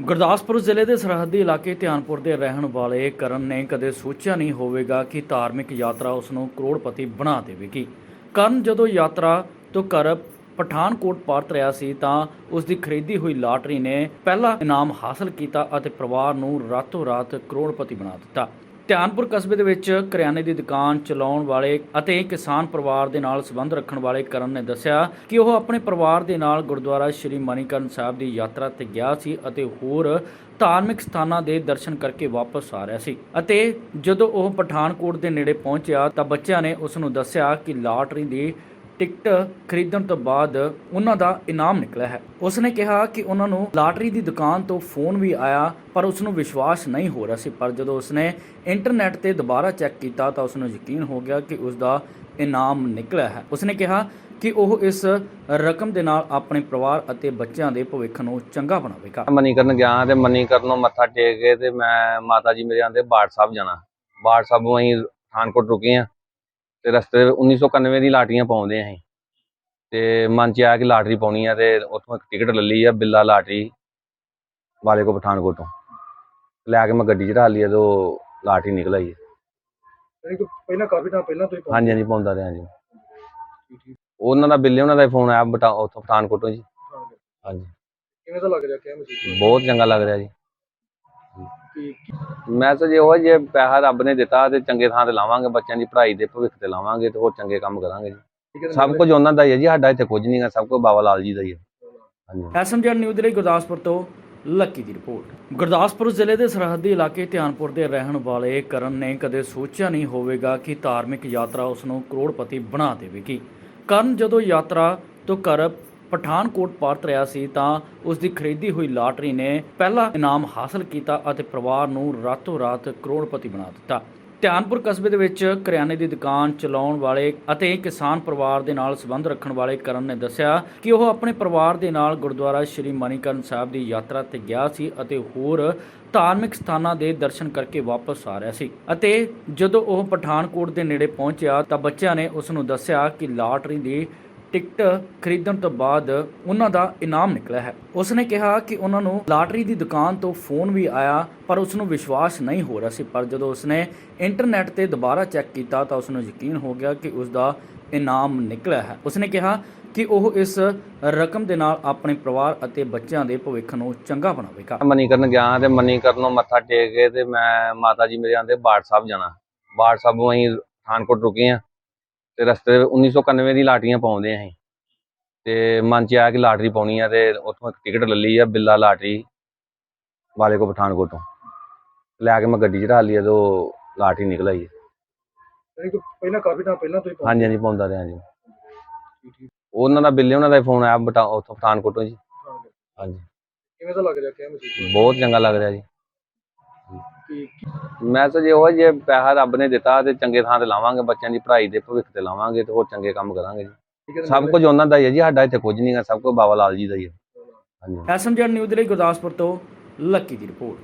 ਗੁਰਦਾਸਪੁਰ ਜ਼ਿਲ੍ਹੇ ਦੇ ਸਰਹੱਦੀ ਇਲਾਕੇ ਧਿਆਨਪੁਰ ਦੇ ਰਹਿਣ ਵਾਲੇ ਕਰਨ ਨੇ ਕਦੇ ਸੋਚਿਆ ਨਹੀਂ ਹੋਵੇਗਾ ਕਿ ਧਾਰਮਿਕ ਯਾਤਰਾ ਉਸ ਨੂੰ ਕਰੋੜਪਤੀ ਬਣਾ ਦੇਵੇਗੀ। ਕਰਨ ਜਦੋਂ ਯਾਤਰਾ ਤੋਂ ਘਰ ਪਠਾਨਕੋਟ ਪਰਤ ਰਿਹਾ ਸੀ ਤਾਂ ਉਸ ਦੀ ਖਰੀਦੀ ਹੋਈ ਲਾਟਰੀ ਨੇ ਪਹਿਲਾ ਇਨਾਮ ਹਾਸਲ ਕੀਤਾ ਅਤੇ ਪਰਿਵਾਰ ਨੂੰ ਰਾਤੋਂ ਰਾਤ ਕਰੋੜਪਤੀ ਬਣਾ ਦਿੱਤਾ। ਧਿਆਨਪੁਰ ਕਸਬੇ ਦੇ ਵਿੱਚ ਕਰਿਆਨੇ ਦੀ ਦੁਕਾਨ ਚਲਾਉਣ ਵਾਲੇ ਅਤੇ ਕਿਸਾਨ ਪਰਿਵਾਰ ਦੇ ਨਾਲ ਸੰਬੰਧ ਰੱਖਣ ਵਾਲੇ ਕਰਨ ਨੇ ਦੱਸਿਆ ਕਿ ਉਹ ਆਪਣੇ ਪਰਿਵਾਰ ਦੇ ਨਾਲ ਗੁਰਦੁਆਰਾ ਸ਼੍ਰੀ ਮਨੀਕਰਨ ਸਾਹਿਬ ਦੀ ਯਾਤਰਾ ਤੇ ਗਿਆ ਸੀ ਅਤੇ ਹੋਰ ਧਾਰਮਿਕ ਸਥਾਨਾਂ ਦੇ ਦਰਸ਼ਨ ਕਰਕੇ ਵਾਪਸ ਆ ਰਿਹਾ ਸੀ। ਅਤੇ ਜਦੋਂ ਉਹ ਪਠਾਨਕੋਟ ਦੇ ਨੇੜੇ ਪਹੁੰਚਿਆ ਤਾਂ ਬੱਚਿਆਂ ਨੇ ਉਸ ਨੂੰ ਦੱਸਿਆ ਕਿ ਲਾਟਰੀ ਦੀ ਟਿਕਟ ਖਰੀਦਣ ਤੋਂ ਬਾਅਦ ਉਹਨਾਂ ਦਾ ਇਨਾਮ ਨਿਕਲਿਆ ਹੈ। ਉਸ ਨੇ ਕਿਹਾ ਕਿ ਉਹਨਾਂ ਨੂੰ ਲਾਟਰੀ ਦੀ ਦੁਕਾਨ ਤੋਂ ਫੋਨ ਵੀ ਆਇਆ, ਪਰ ਉਸ ਨੂੰ ਵਿਸ਼ਵਾਸ ਨਹੀਂ ਹੋ ਰਿਹਾ ਸੀ। ਪਰ ਜਦੋਂ ਉਸ ਨੇ ਇੰਟਰਨੈਟ ਤੇ ਦੁਬਾਰਾ ਚੈੱਕ ਕੀਤਾ ਤਾਂ ਉਸ ਨੂੰ ਯਕੀਨ ਹੋ ਗਿਆ ਕਿ ਉਸ ਦਾ ਇਨਾਮ ਨਿਕਲਿਆ ਹੈ। ਉਸ ਨੇ ਕਿਹਾ ਕਿ ਉਹ ਇਸ ਰਕਮ ਦੇ ਨਾਲ ਆਪਣੇ ਪਰਿਵਾਰ ਅਤੇ ਬੱਚਿਆਂ ਦੇ ਭਵਿੱਖ ਨੂੰ ਚੰਗਾ ਬਣਾਵੇਗਾ। ਮਨੀਕਰਨ ਗਿਆ ਤੇ ਮਨੀਕਰਨ ਨੂੰ ਮੱਥਾ ਟੇਕ ਕੇ ਤੇ ਮੈਂ ਮਾਤਾ ਜੀ ਮੇਰੇ ਆਂਦੇ ਬਾੜ ਸਾਹਿਬ ਜਾਣਾ। ਬਾੜ ਸਾਹਿਬ ਅਸੀਂ ਪਠਾਨਕੋਟ ਰੁਕੇ ਆ। ਤੇ ਰਸਤੇ 1991 ਦੀ ਲਾਟਰੀਆਂ ਪਾਉਂਦੇ ਆ ਅਸੀਂ। ਤੇ ਮਨ ਚ ਆਇਆ ਕਿ ਲਾਟਰੀ ਪਾਉਣੀ ਆ ਤੇ ਉੱਥੋਂ ਇੱਕ ਟਿਕਟ ਲੈ ਲਈ ਆ ਬਿੱਲਾ ਲਾਟਰੀ ਵਾਲੇ ਕੋ ਪਠਾਨਕੋਟ ਤੋਂ। ਲੈ ਕੇ ਮੈਂ ਗੱਡੀ ਚ ਢਾਲ ਲਈ ਤੇ ਉਹ ਲਾਟਰੀ ਨਿਕਲ ਆਈ ਯਾਨੀ ਕਿ ਪਹਿਲਾਂ ਕਾਫੀ ਟਾਈਮ ਪਹਿਲਾਂ ਤੋਂ ਹੀ ਹਾਂਜੀ ਹਾਂਜੀ ਪਾਉਂਦਾ ਰਿਹਾ ਜੀ। ਉਹਨਾਂ ਦਾ ਬਿੱਲੇ ਉਹਨਾਂ ਦਾ ਫੋਨ ਆਇਆ ਬਟਾ ਉੱਥੋਂ ਪਠਾਨਕੋਟੋਂ ਜੀ। ਹਾਂਜੀ। ਕਿਵੇਂ ਦਾ ਲੱਗ ਰਿਹਾ? ਮਹਿਸੂਸ ਬਹੁਤ ਚੰਗਾ ਲੱਗ ਰਿਹਾ ਜੀ। ਮੈਸੇਜ ਇਹੋ ਜੇ ਪੈਸਾ ਰੱਬ ਨੇ ਦਿੱਤਾ ਤੇ ਚੰਗੇ ਥਾਂ ਤੇ ਲਾਵਾਂਗੇ ਬੱਚਿਆਂ ਦੀ ਪੜ੍ਹਾਈ ਦੇ ਭਵਿੱਖ ਤੇ ਲਾਵਾਂਗੇ ਤੇ ਹੋਰ ਚੰਗੇ ਕੰਮ ਕਰਾਂਗੇ ਜੀ। ਸਭ ਕੁਝ ਉਹਨਾਂ ਦਾ ਹੀ ਹੈ ਜੀ ਸਾਡਾ ਇੱਥੇ ਕੁਝ ਨਹੀਂ ਹੈ ਸਭ ਕੁਝ ਬਾਬਾ ਲਾਲ ਜੀ ਦਾ ਹੀ ਹੈ। ਹਾਂਜੀ। ਐਸਐਮਜੀ ਨਿਊਜ਼ ਦੇ ਲਈ ਗੁਰਦਾਸਪੁਰ ਤੋਂ ਲੱਕੀ ਦੀ ਰਿਪੋਰਟ। ਗੁਰਦਾਸਪੁਰ ਜ਼ਿਲ੍ਹੇ ਦੇ ਸਰਹੱਦੀ ਇਲਾਕੇ ਧਿਆਨਪੁਰ ਦੇ ਰਹਿਣ ਵਾਲੇ ਕਰਨ ਨੇ ਕਦੇ ਸੋਚਿਆ ਨਹੀਂ ਹੋਵੇਗਾ ਕਿ ਧਾਰਮਿਕ ਯਾਤਰਾ ਉਸ ਨੂੰ ਕਰੋੜਪਤੀ ਬਣਾ ਦੇਵੇਗੀ। ਕਰਨ ਜਦੋਂ ਯਾਤਰਾ ਤੋਂ ਘਰ ਪਠਾਨਕੋਟ ਪਰਤ ਰਿਹਾ ਸੀ ਤਾਂ ਉਸ ਦੀ ਖਰੀਦੀ ਹੋਈ ਲਾਟਰੀ ਨੇ ਪਹਿਲਾ ਇਨਾਮ ਹਾਸਲ ਕੀਤਾ ਅਤੇ ਪਰਿਵਾਰ ਨੂੰ ਰਾਤੋਂ ਰਾਤ ਕਰੋੜਪਤੀ ਬਣਾ ਦਿੱਤਾ। ਧਿਆਨਪੁਰ ਕਸਬੇ ਦੇ ਵਿੱਚ ਕਰਿਆਨੇ ਦੀ ਦੁਕਾਨ ਚਲਾਉਣ ਵਾਲੇ ਅਤੇ ਕਿਸਾਨ ਪਰਿਵਾਰ ਦੇ ਨਾਲ ਸੰਬੰਧ ਰੱਖਣ ਵਾਲੇ ਕਰਨ ਨੇ ਦੱਸਿਆ ਕਿ ਉਹ ਆਪਣੇ ਪਰਿਵਾਰ ਦੇ ਨਾਲ ਗੁਰਦੁਆਰਾ ਸ਼੍ਰੀ ਮਨੀਕਰਨ ਸਾਹਿਬ ਦੀ ਯਾਤਰਾ ਤੇ ਗਿਆ ਸੀ ਅਤੇ ਹੋਰ ਧਾਰਮਿਕ ਸਥਾਨਾਂ ਦੇ ਦਰਸ਼ਨ ਕਰਕੇ ਵਾਪਸ ਆ ਰਿਹਾ ਸੀ। ਅਤੇ ਜਦੋਂ ਉਹ ਪਠਾਨਕੋਟ ਦੇ ਨੇੜੇ ਪਹੁੰਚਿਆ ਤਾਂ ਬੱਚਿਆਂ ਨੇ ਉਸ ਨੂੰ ਦੱਸਿਆ ਕਿ ਲਾਟਰੀ ਦੀ ਟਿਕਟ ਖਰੀਦਣ ਤੋਂ ਬਾਅਦ ਉਹਨਾਂ ਦਾ ਇਨਾਮ ਨਿਕਲਿਆ ਹੈ। ਉਸਨੇ ਕਿਹਾ ਕਿ ਉਹਨਾਂ ਨੂੰ ਲਾਟਰੀ ਦੀ ਦੁਕਾਨ ਤੋਂ ਫੋਨ ਵੀ ਆਇਆ, ਪਰ ਉਸ ਨੂੰ ਵਿਸ਼ਵਾਸ ਨਹੀਂ ਹੋ ਰਿਹਾ ਸੀ। ਪਰ ਜਦੋਂ ਉਸਨੇ ਇੰਟਰਨੈਟ ਤੇ ਦੁਬਾਰਾ ਚੈੱਕ ਕੀਤਾ ਤਾਂ ਉਸ ਨੂੰ ਯਕੀਨ ਹੋ ਗਿਆ ਕਿ ਉਸ ਦਾ ਇਨਾਮ ਨਿਕਲਿਆ ਹੈ। ਉਸਨੇ ਕਿਹਾ ਕਿ ਉਹ ਇਸ ਰਕਮ ਦੇ ਨਾਲ ਆਪਣੇ ਪਰਿਵਾਰ ਅਤੇ ਬੱਚਿਆਂ ਦੇ ਭਵਿੱਖ ਨੂੰ ਚੰਗਾ ਬਣਾਵੇਗਾ। ਮਨੀਕਰਨ ਗਿਆ ਤੇ ਮਨੀਕਰਨੋਂ ਮੱਥਾ ਟੇਕ ਕੇ ਤੇ ਮੈਂ ਮਾਤਾ ਜੀ ਮੇਰੇ ਆਂਦੇ ਬਾੜ ਸਾਹਿਬ ਜਾਣਾ। ਬਾੜ ਸਾਹਿਬੋਂ ਅਸੀਂ ਪਠਾਨਕੋਟ ਰੁਕੇ ਆ। ਤੇ ਰਸਤੇ 1991 ਦੀ ਲਾਟਰੀਆਂ ਪਾਉਂਦੇ ਆ ਤੇ ਮਨ ਚ ਆਇਆ ਕਿ ਲਾਟਰੀ ਪਾਉਣੀ ਆ ਤੇ ਉੱਥੋਂ ਇੱਕ ਟਿਕਟ ਲੈ ਲਈ ਆ ਬਿੱਲਾ ਲਾਟਰੀ ਵਾਲੇ ਕੋ ਪਠਾਨਕੋਟ ਤੋਂ। ਲੈ ਕੇ ਮੈਂ ਗੱਡੀ ਚ ਢਾਲ ਲਈ ਉਹ ਲਾਟਰੀ ਨਿਕਲ ਆਈ ਯਾਨੀ ਕਿ ਪਹਿਲਾਂ ਕਾਫੀ ਟਾਈਮ ਪਹਿਲਾਂ ਤੋਂ ਹੀ ਹਾਂਜੀ ਹਾਂਜੀ ਪਾਉਂਦਾ ਰਿਹਾ ਜੀ। ਉਹਨਾਂ ਦਾ ਬਿੱਲੇ ਉਹਨਾਂ ਦਾ ਫੋਨ ਆਇਆ ਬਟਾ ਉੱਥੋਂ ਪਠਾਨਕੋਟੋਂ ਜੀ। ਹਾਂਜੀ। ਕਿਵੇਂ ਦਾ ਲੱਗ ਰਿਹਾ? ਮਹਿਸੂਸ ਬਹੁਤ ਚੰਗਾ ਲੱਗ ਰਿਹਾ ਜੀ। ਕਿ ਮੈਸੇਜ ਇਹੋ ਹੈ ਜੇ ਪੈਸਾ ਰੱਬ ਨੇ ਦਿੱਤਾ ਤੇ ਚੰਗੇ ਥਾਂ ਤੇ ਲਾਵਾਂਗੇ ਬੱਚਿਆਂ ਦੀ ਪੜ੍ਹਾਈ ਦੇ ਭਵਿੱਖ ਤੇ ਲਾਵਾਂਗੇ ਤੇ ਹੋਰ ਚੰਗੇ ਕੰਮ ਕਰਾਂਗੇ ਜੀ। ਸਭ ਕੁਝ ਉਹਨਾਂ ਦਾ ਹੀ ਹੈ ਜੀ ਸਾਡਾ ਇੱਥੇ ਕੁਝ ਨਹੀਂ ਹੈ ਸਭ ਕੁਝ ਬਾਬਾ ਲਾਲ ਜੀ ਦਾ ਹੀ ਹੈ। ਹਾਂਜੀ ਐਸਐਮਜੀ ਨਿਊਜ਼ ਦੇ ਲਈ ਗੁਰਦਾਸਪੁਰ ਤੋਂ ਲੱਕੀ ਦੀ ਰਿਪੋਰਟ।